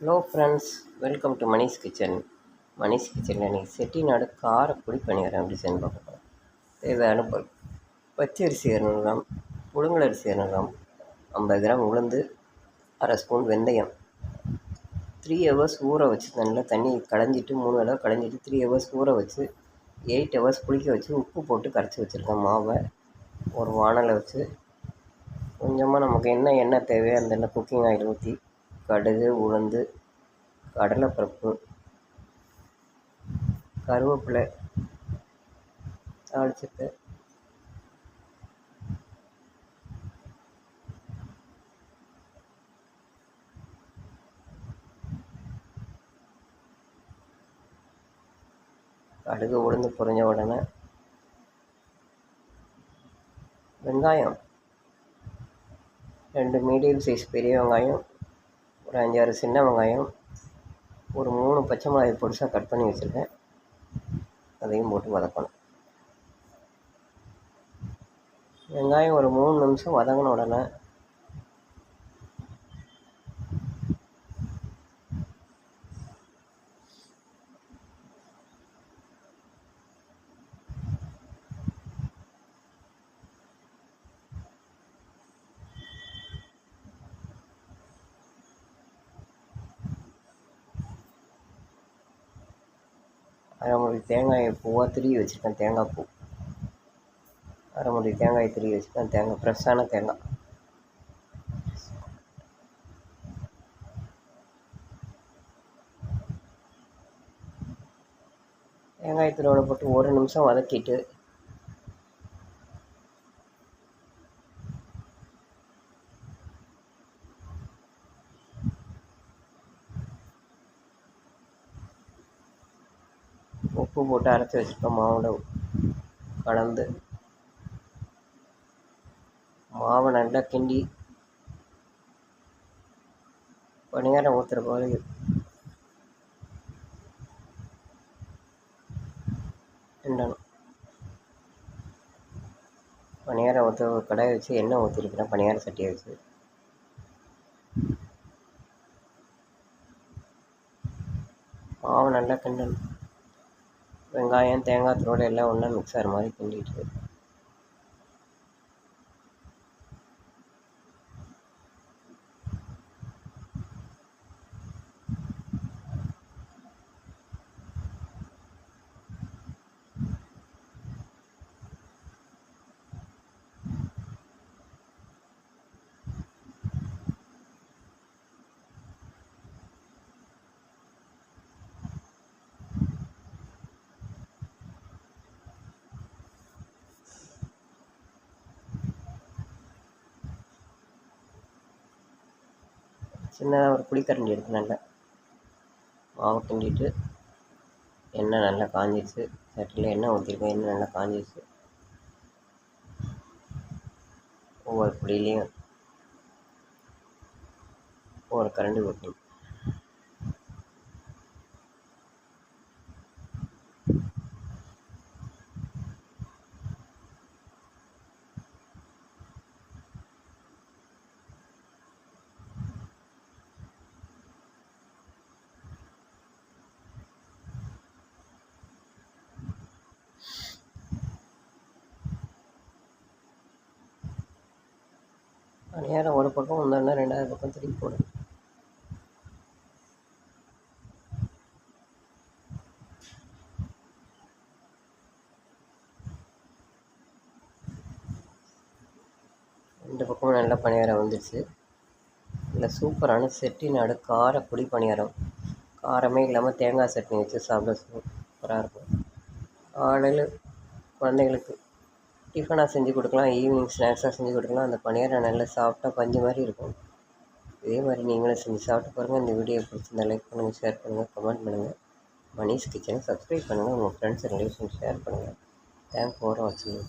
Hello friends welcome to Manish kitchen Manish கிச்சனில் இன்றைக்கி செட்டிநாடு காரப்பொடி பணியாரம் design பார்க்க போகிறோம் தேவையான பொருள். பச்சரிசி இரநூறு கிராம் புழுங்கல் அரிசி இரநூறு கிராம் ஐம்பது கிராம் உளுந்து அரை ஸ்பூன் வெந்தயம். த்ரீ ஹவர்ஸ் ஊற வச்சு நல்லா தண்ணி களைஞ்சிட்டு மூணு வேளை களைஞ்சிட்டு த்ரீ ஹவர்ஸ் ஊற வச்சு எயிட் ஹவர்ஸ் புளிக்க வச்சு உப்பு போட்டு கரைச்சி வச்சுருக்கேன். மாவை ஒரு வானலை வச்சு. கொஞ்சமாக நமக்கு என்ன எண்ணெய் தேவையோ அந்த எண்ணெய் குக்கிங் ஆயில் ஊற்றி கடுகு உளுந்து கடலைப்பருப்பு கருவேப்பிலை தாளிச்சிட்டு கடுகு உளுந்து பொரிஞ்ச உடனே வெங்காயம். ரெண்டு மீடியம் சைஸ் பெரிய வெங்காயம் ஒரு அஞ்சாறு சின்ன வெங்காயம் ஒரு மூணு பச்சை மிளகாய் பொடிசாக கட் பண்ணி வச்சுருக்கேன். அதையும் போட்டு வதக்கணும். வெங்காயம் ஒரு மூணு நிமிஷம் வதங்கின உடனே அரைமுடி தேங்காய் தேங்காயை பூவாக திருவி வச்சுருக்கேன் தேங்காய் பூ. அரைமுடி தேங்காய் திருவி வச்சுருக்கேன் தேங்காய் ஃப்ரெஷ்ஷான தேங்காய். தேங்காய் துருவலை போட்டு ஒரு நிமிஷம் வதக்கிட்டு உப்பு போட்டு அரைச்சி வச்சுருக்க மாவில் கலந்து. மாவை நல்லா கிண்டி பணியாரம் ஊற்றுற போல கிண்டணும். பணியாரம் ஊற்ற ஒரு வச்சு எண்ணெய் ஊற்றிருக்கிறேன் பணியாரம் சட்டியை வச்சு. மாவு நல்லா கிண்டணும். வெங்காயம் தேங்காய் தோடு எல்லாம் ஒன்றா மிக்ஸ் ஆகிற மாதிரி கிண்டிட்டு சின்னதாக ஒரு புளிக்கரண்டி எடுத்து நல்லா மாவு கிண்டிட்டு எண்ணெய் நல்லா காஞ்சிடுச்சு சட்டியில் எண்ணெய் ஊற்றிருக்கேன் எண்ணெய் நல்லா காஞ்சிடுச்சு ஒவ்வொரு புளியிலையும் ஒவ்வொரு கரண்டி ஊற்றணும் பணியாரம் ஒரு பக்கம் வந்தோன்னா ரெண்டாவது பக்கம் திருப்பி போடும் ரெண்டு பக்கமும் நல்ல பணியாரம் வந்துடுச்சு இல்லை சூப்பரான செட்டிநாடு கார புளி பணியாரம். காரமே இல்லாமல் தேங்காய் சட்னி வச்சு சாப்பிட சூப்பராக இருக்கும். காலையில் குழந்தைங்களுக்கு டிஃபனாக செஞ்சு கொடுக்கலாம் ஈவினிங் ஸ்நாக்ஸாக செஞ்சு கொடுக்கலாம். அந்த பணியாரம் நல்லா சாஃப்டாக பஞ்சு மாதிரி இருக்கும். இதே மாதிரி நீங்களும் செஞ்சு சாப்பிட்டு பாருங்கள் இந்த வீடியோ பிடிச்சிருந்தா லைக் பண்ணுங்கள் ஷேர் பண்ணுங்கள் கமெண்ட் பண்ணுங்கள் மணிஷ் கிச்சனை சப்ஸ்கிரைப் பண்ணுங்கள் உங்கள் ஃப்ரெண்ட்ஸ் ரிலேஷன் ஷேர் பண்ணுங்கள் தேங்க் ஃபார் வாட்சிங்